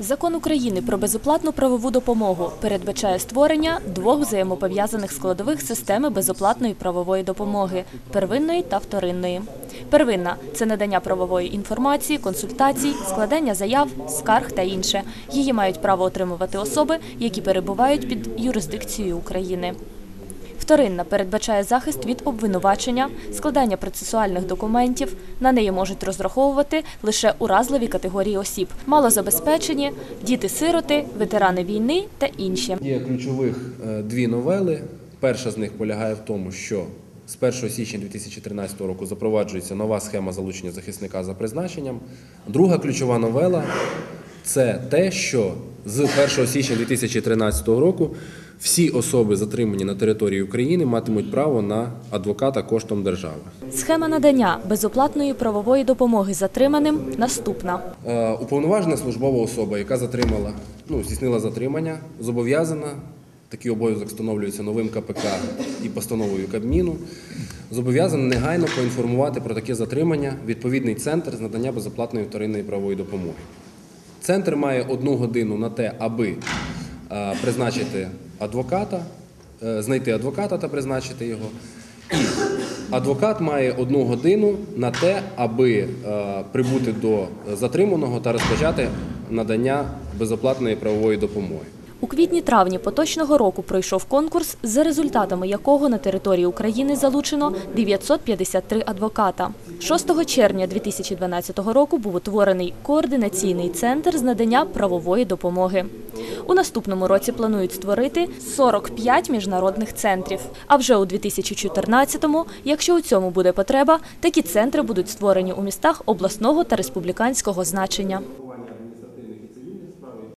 Закон України про безоплатну правову допомогу передбачає створення двох взаємопов'язаних складових системи безоплатної правової допомоги первинної та вторинної. Первинна це надання правової інформації, консультацій, складання заяв, скарг та інше. Її мають право отримувати особи, які перебувають під юрисдикцією України. Вторинна передбачає захист від обвинувачення, складання процесуальних документів. На неї можуть розраховувати лише уразливі категорії осіб, малозабезпечені, діти-сироти, ветерани війни та інші. Є ключових е, дві новели. Перша з них полягає в тому, що з 1 січня 2013 року запроваджується нова схема залучення захисника за призначенням. Друга ключова новела це те, що з 1 січня 2013 року всі особи, затримані на території України, матимуть право на адвоката коштом держави. Схема надання безоплатної правової допомоги затриманим наступна. Е, Уповноважена службова особа, яка затримала, ну, здійснила затримання, зобов'язана, такий обов'язок встановлюється новим КПК і постановою Кабміну, зобов'язана негайно поінформувати про таке затримання відповідний центр з надання безоплатної вторинної правової допомоги. Центр має одну годину на те, аби е, призначити адвоката, е, знайти адвоката та призначити його. І адвокат має одну годину на те, аби е, прибути до затриманого та розпочати надання безоплатної правової допомоги. У квітні-травні поточного року пройшов конкурс, за результатами якого на території України залучено 953 адвоката. 6 червня 2012 року був утворений координаційний центр з надання правової допомоги. У наступному році планують створити 45 міжнародних центрів. А вже у 2014-му, якщо у цьому буде потреба, такі центри будуть створені у містах обласного та республіканського значення.